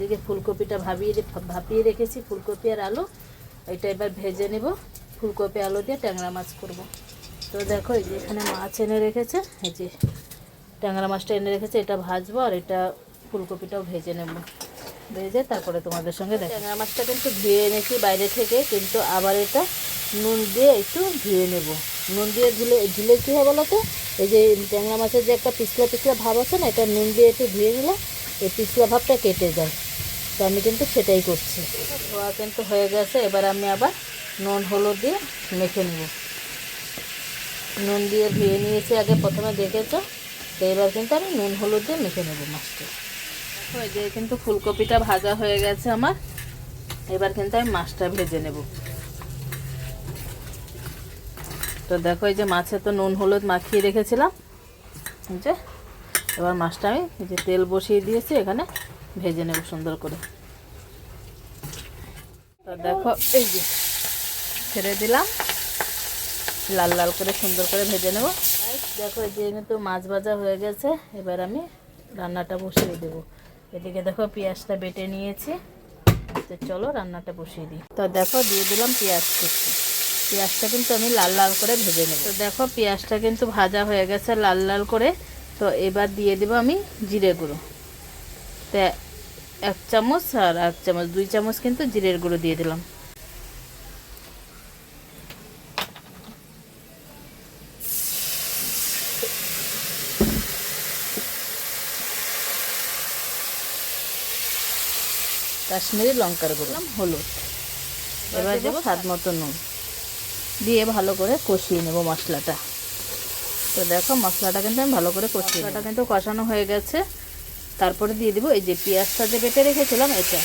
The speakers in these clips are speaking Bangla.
এদিকে ফুলকপিটা ভাবিয়ে ভাপিয়ে রেখেছি, ফুলকপি আর আলু। এটা এবার ভেজে নেব। ফুলকপি, আলু দিয়ে ট্যাংরা মাছ করব। তো দেখো, এই যে এখানে মাছ এনে রেখেছে। এই যে ট্যাংরা মাছটা এনে রেখেছে, এটা ভাজবো আর এটা ফুলকপিটাও ভেজে নেব। ভেজে তারপরে তোমাদের সঙ্গে দেখো ট্যাংরা মাছটা কিন্তু ধুয়ে এনেছি বাইরে থেকে, কিন্তু আবার এটা নুন দিয়ে একটু ধুয়ে নেব। নুন দিয়ে ধুলে ধুলে কী হয় বলো তো? এই যে ট্যাংরা মাছের যে একটা পিছলা পিছলা ভাব আছে না, এটা নুন দিয়ে একটু ধুয়ে নিলে এই পিছলা ভাবটা কেটে যায়। তো আমি কিন্তু সেটাই করছি। ধোয়া কিন্তু হয়ে গেছে, এবার আমি আবার নুন, হলুদ দিয়ে মেখে নেব। নুন দিয়ে ধুয়ে নিয়েছি আগে প্রথমে, দেখেছ? তো এবার কিন্তু আমি নুন, হলুদ দিয়ে মেখে নেব মাছটা। ওই যে কিন্তু ফুলকপিটা ভাজা হয়ে গেছে আমার। এবার কিন্তু আমি মাছটা ভেজে নেব। তো দেখো, এই যে মাছে তো নুন, হলুদ মাখিয়ে রেখেছিলাম। যে, এবার মাছটা আমি যে তেল বসিয়ে দিয়েছি এখানে। ভেজে নেব সুন্দর করে। তো দেখো, এই যে ছেড়ে দিলাম। লাল লাল করে সুন্দর করে ভেজে নেব। দেখো, এই যে কিন্তু মাছ ভাজা হয়ে গেছে। এবার আমি রান্নাটা বসিয়ে দেব। এদিকে দেখো, পেঁয়াজটা বেটে নিয়েছি। তো চলো, রান্নাটা বসিয়ে দিই। তো দেখো, দিয়ে দিলাম পেঁয়াজ কুচি। পেঁয়াজটা কিন্তু আমি লাল লাল করে ভেজে নেব। তো দেখো, পেঁয়াজটা কিন্তু ভাজা হয়ে গেছে লাল লাল করে। তো এবার দিয়ে দেবো আমি জিরে গুঁড়ো। তো এক চামচ আর এক চামচ দুই চামচ কিন্তু জিরের গুঁড়ো দিয়ে দিলাম। কাশ্মীরি লঙ্কার গুঁড়ো। হলুদ। এবার দেবো স্বাদ মতো নুন। দিয়ে ভালো করে কষিয়ে নেব মশলাটা। তো দেখো মশলাটা কিন্তু আমি ভালো করে কষিয়ে মশলাটা কিন্তু কষানো হয়ে গেছে। তারপরে দিয়ে দেবো এই যে পেঁয়াজটা যে বেটে রেখেছিলাম এটা।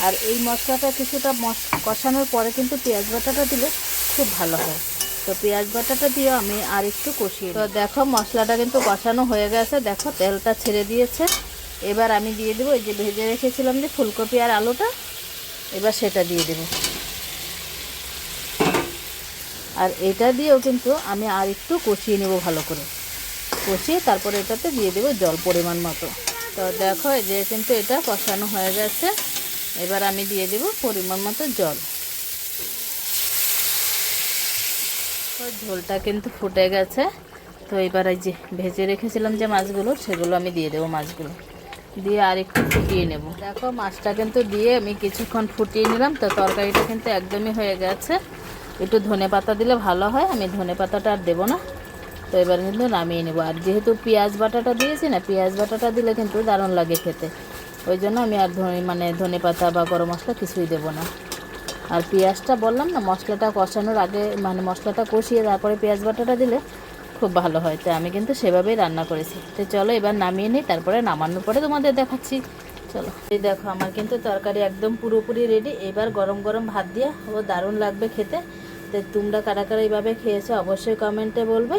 আর এই মশলাটা কিছুটা মশ- কষানোর পরে কিন্তু পেঁয়াজ বাটাটা দিলে খুব ভালো হয়। তো পেঁয়াজ বাটাটা দিয়ে আমি আর একটু কষিয়ে তো দেখো মশলাটা কিন্তু কষানো হয়ে গেছে। দেখো তেলটা ছেড়ে দিয়েছে। এবার আমি দিয়ে দেবো এই যে ভেজে রেখেছিলাম যে ফুলকপি আর আলুটা, এবার সেটা দিয়ে দেবো। আর এটা দিয়েও কিন্তু আমি আর একটু কষিয়ে নেব ভালো করে। কষিয়ে তারপরে এটাতে দিয়ে দেবো জল পরিমাণ মতো। তো দেখো, এই যে কিন্তু এটা কষানো হয়ে গেছে। এবার আমি দিয়ে দেব পরিমাণ মতো জল। তো ঝোলটা কিন্তু ফুটে গেছে। তো এবার এই যে ভেজে রেখেছিলাম যে মাছগুলো, সেগুলো আমি দিয়ে দেবো মাছগুলো। দিয়ে আর একটু ফুটিয়ে নেব। দেখো, মাছটা কিন্তু দিয়ে আমি কিছুক্ষণ ফুটিয়ে নিলাম। তো তরকারিটা কিন্তু একদমই হয়ে গেছে। একটু ধনে পাতা দিলে ভালো হয়। আমি ধনে পাতাটা আর দেবো না। তো এবার কিন্তু নামিয়ে নেব। আর যেহেতু পেঁয়াজ বাটাটা দিয়েছি না, পেঁয়াজ বাটাটা দিলে কিন্তু দারুণ লাগে খেতে। ওই জন্য আমি আর ধনে মানে ধনে পাতা বা গরম মশলা কিছুই দেবো না। আর পেঁয়াজটা বললাম না, মশলাটা কষানোর আগে মানে মশলাটা কষিয়ে তারপরে পেঁয়াজ বাটাটা দিলে খুব ভালো হয়। তো আমি কিন্তু সেভাবেই রান্না করেছি। তো চলো এবার নামিয়ে নিই, তারপরে নামানোর পরে তোমাদের দেখাচ্ছি। চলো। এই দেখো, আমার কিন্তু তরকারি একদম পুরোপুরি রেডি এবার গরম গরম ভাত দিয়ে, ও দারুণ লাগবে খেতে। তো তোমরা কারা কারা এইভাবে খেয়েছো অবশ্যই কমেন্টে বলবে।